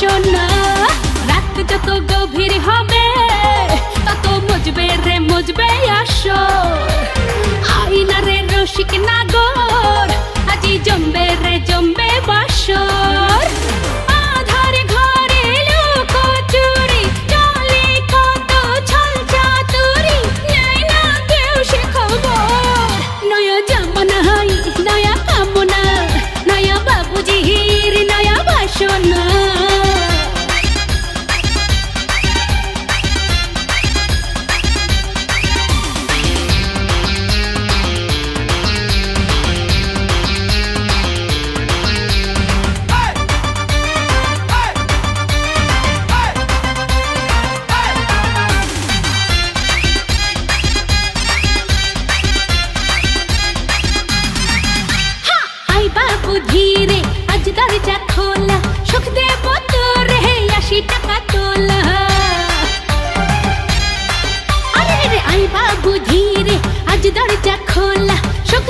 নয়া বাসনা রাত যত গভীর হবে, তত মজবে রে মজবে আসর। আইনা রে রসিক নাগর, আজি জমবে রে জমবে বাসর। আধার ধীরে, আজ দরজা খোলা। সুখ দেব তোর হে আশি টাকা তোলা। আরে রে, আই বাবু ধীরে, আজ দরজা খোলা। সুখ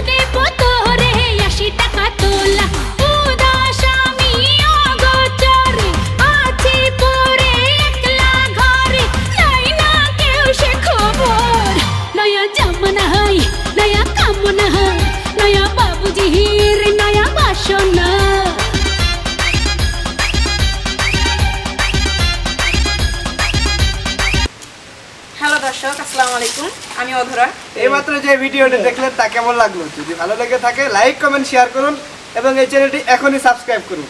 হ্যালো দর্শক, আসসালামু আলাইকুম। আমি অধরা। এইমাত্র যে ভিডিওটি দেখলেন, তা কেমন লাগল? যদি ভালো লেগে থাকে লাইক কমেন্ট শেয়ার করুন এবং এই চ্যানেলটি এখনই সাবস্ক্রাইব করুন।